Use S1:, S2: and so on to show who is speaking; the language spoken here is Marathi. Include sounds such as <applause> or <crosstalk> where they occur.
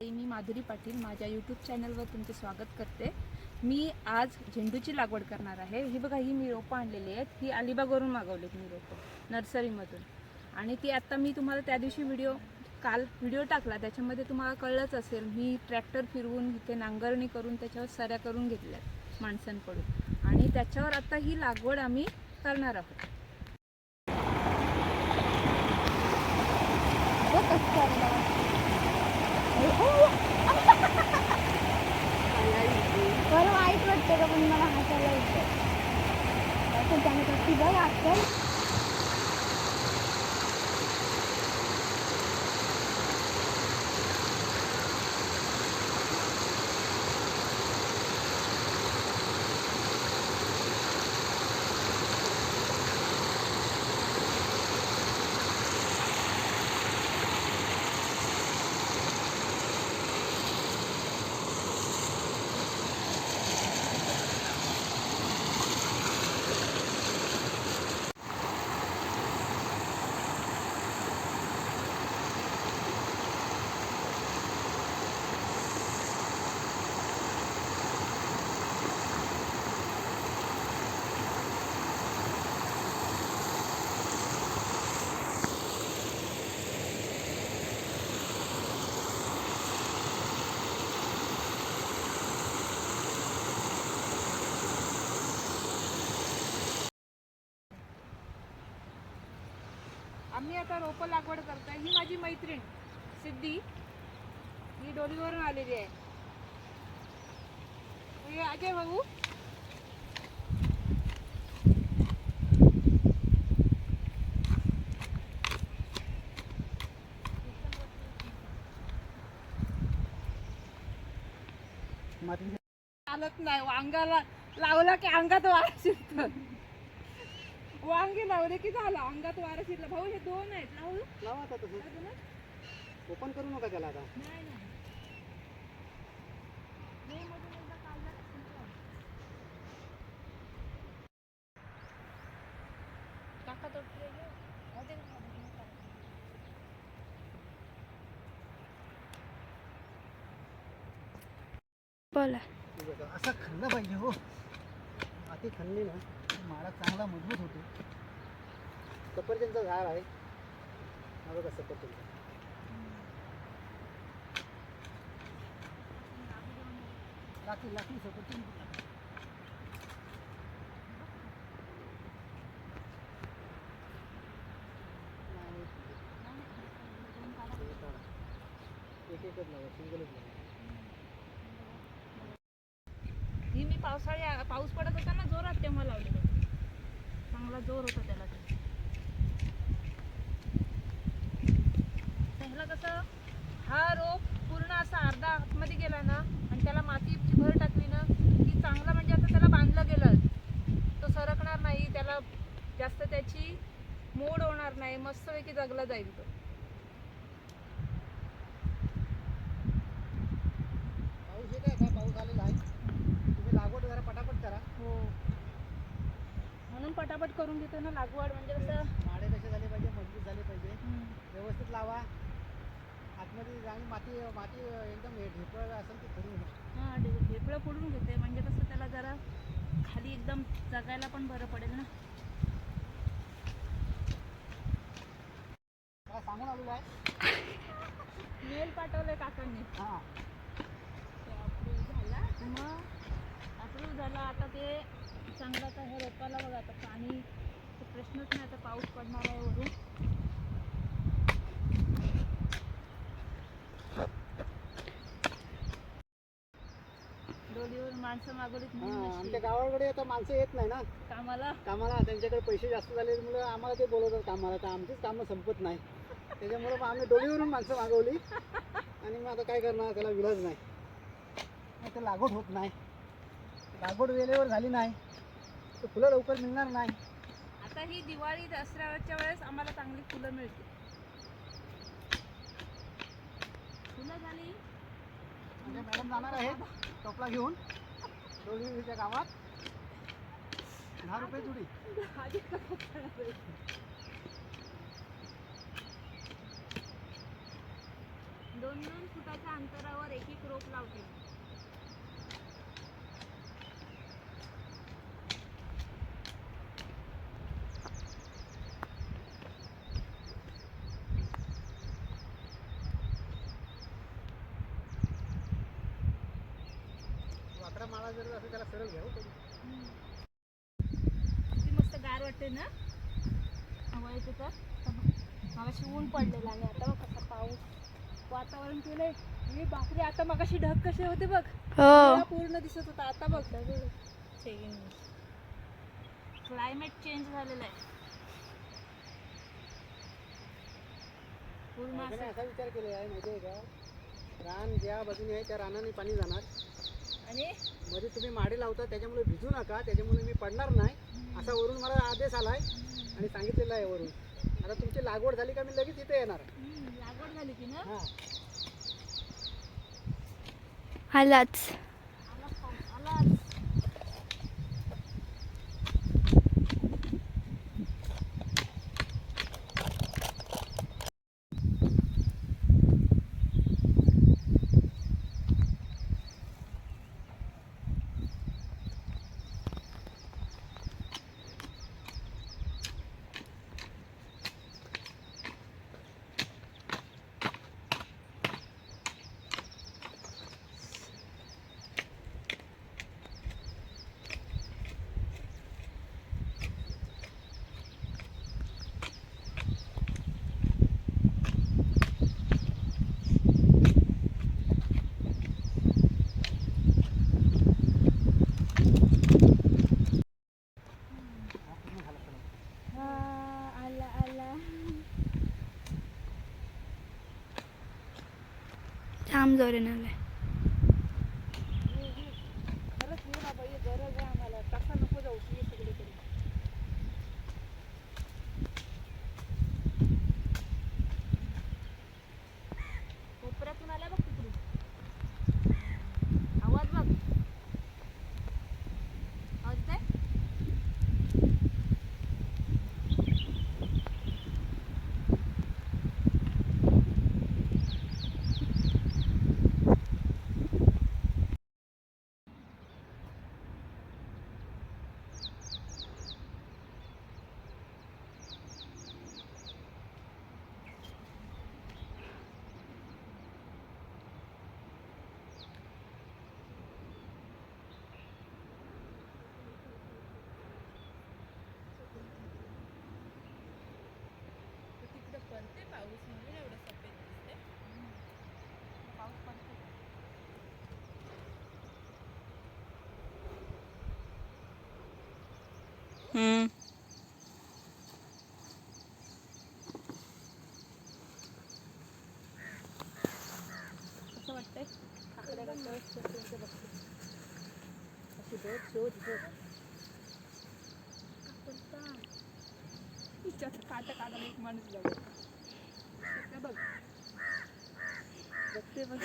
S1: मी माधुरी पाटील माझ्या यूट्यूब चॅनलवर तुमचे स्वागत करते. मी आज झेंडूची लागवड करणार आहे. ही बघा ही मी रोपं आणलेली आहेत. ही अलिबागवरून मागवलीत मी रोपं नर्सरीमधून. आणि ती आत्ता मी तुम्हाला त्या दिवशी व्हिडिओ काल व्हिडिओ टाकला. त्याच्यामध्ये तुम्हाला कळलंच असेल मी ट्रॅक्टर फिरवून इथे नांगरणी करून त्याच्यावर सऱ्या करून घेतल्यात माणसांकडून. आणि त्याच्यावर आता ही लागवड आम्ही करणार आहोत. बघ चाललं.
S2: बरं वाईट वाटतं का पण मला हसायला येतं त्याने कसं बघ आजकाल
S1: आम्ही आता रोपं लागवड करतोय. ही माझी मैत्रीण सिद्धी. ही डोलीवरून आलेली आहे. हे अजय भाऊ. चालत नाही वांगाला लावला की अंगात वारा शिरत. वांगे लावले की झालं? अंगात वारा शिरला. भाऊ हे दोन आहेत लावू
S3: लावा आता तसं? ओपन करू नका त्याला आता.
S1: नाही नाही. मे मधून एकदा काढला की संपला. काका तो tray घे. राहू दे ना, राहू दे ना.
S2: बोला.
S3: हे बघा, असं खणलं पाहिजे हो. अति खणली ना. माळा चांगला मजबूत होतो. सफरचंदचं झाड आहे. हा बघा सफरचंद लाकडी लाकडी सफरचंद एक एकच लावा सिंगलच लावा.
S1: ही मी पावसाळी पाऊस पडत होता ना जोरात तेव्हा लावली होती चांगला जोर होता त्याला त्याला कसं हा रोप पूर्ण असा अर्धा आतमध्ये गेला ना आणि त्याला मातीची भर टाकली ना की चांगला म्हणजे आता त्याला बांधलं गेलं. तो सरकणार नाही त्याला जास्त त्याची मोड होणार नाही मस्तपैकी जगला जाईल तो
S3: पाऊस येत आहे का पाऊस आलेला आहे तुम्ही लागवड जरा पटापट करा
S1: हो म्हणून पटापट करून घेतो ना लागवड म्हणजे कसं
S3: माडे कसे झाले पाहिजे मजबूत झाले पाहिजे. व्यवस्थित लावा. आतमध्ये चांगली माती माती एकदम हे ढेकळ असेल ती करून घ्या.
S1: हा ढे- ढेकळं फोडून घेते. म्हणजे कसं त्याला जरा खाली एकदम जगायला पण बरं पडेल ना.
S3: मला सांगून आलेलं आहे? <laughs>
S1: मेल पाठवलंय काकांनी.
S3: हां
S1: झाला मग अप्रूव्ह झाला आता ते चांगलं आता ह्या रोपाला बघा आता पाणी प्रश्नच नाही आता पाऊस पडणार आहे वरून. डोलीवर माणसं मागवलीत
S3: हां आमच्या गावाकडे आता माणसं येत नाही ना.
S1: कामाला?
S3: कामाला त्यांच्याकडे पैसे जास्त झाल्यामुळे आम्हाला ते बोलवतात कामाला तर आमचीच कामं संपत नाही. त्याच्यामुळे मग आम्ही डोलीवरून माणसं मागवली. आणि मग आता काय करणार त्याला विलाज नाही. मग ते लागवड होत नाही. लागवड वेळेवर झाली नाही. तर फुलं लवकर मिळणार नाही.
S1: आता ही दिवाळी दसऱ्याच्या वेळेस आम्हाला चांगली फुलं मिळतील. फुलं झाली.
S3: म्हणजे मॅडम जाणार आहेत टोपला घेऊन डोलीच्या गावात. दहा रुपये जुडी?
S1: दोन दोन फुटाच्या अंतरावर एक एक रोप लावते
S3: वाकडा माळा जर असं त्याला सरळ घ्यावं कधी
S1: किती मस्त गार वाटते ना? हवा येते तर. मागाशी ऊन पडलेलं आणि आता बघ कसा पाऊस. वातावरण केलंय. मी बापरे आता मगाशी ढग कसे होते बघ.
S2: हो.
S1: पूर्ण दिसत होता. आता बघ. क्लायमेट चेंज झालेलं आहे. पूर्ण असं
S3: विचार केला आहे माहिती आहे का? रान ज्या बाजूने आहे त्या रानाने पाणी जाणार.
S1: आणि
S3: मध्ये तुम्ही माडे लावता त्याच्यामुळे भिजू नका त्याच्यामुळे मी पडणार नाही असा वरून मला आदेश आलाय आणि सांगितलेला आहे वरून. आता तुमची लागवड झाली का मी लगेच इथे येणार
S1: लागवड झाली की ना?
S3: हा.
S1: Շամզորն է։ शोध तिच्यात काटा काढायला एक माणूस लागला बघ बघते बघ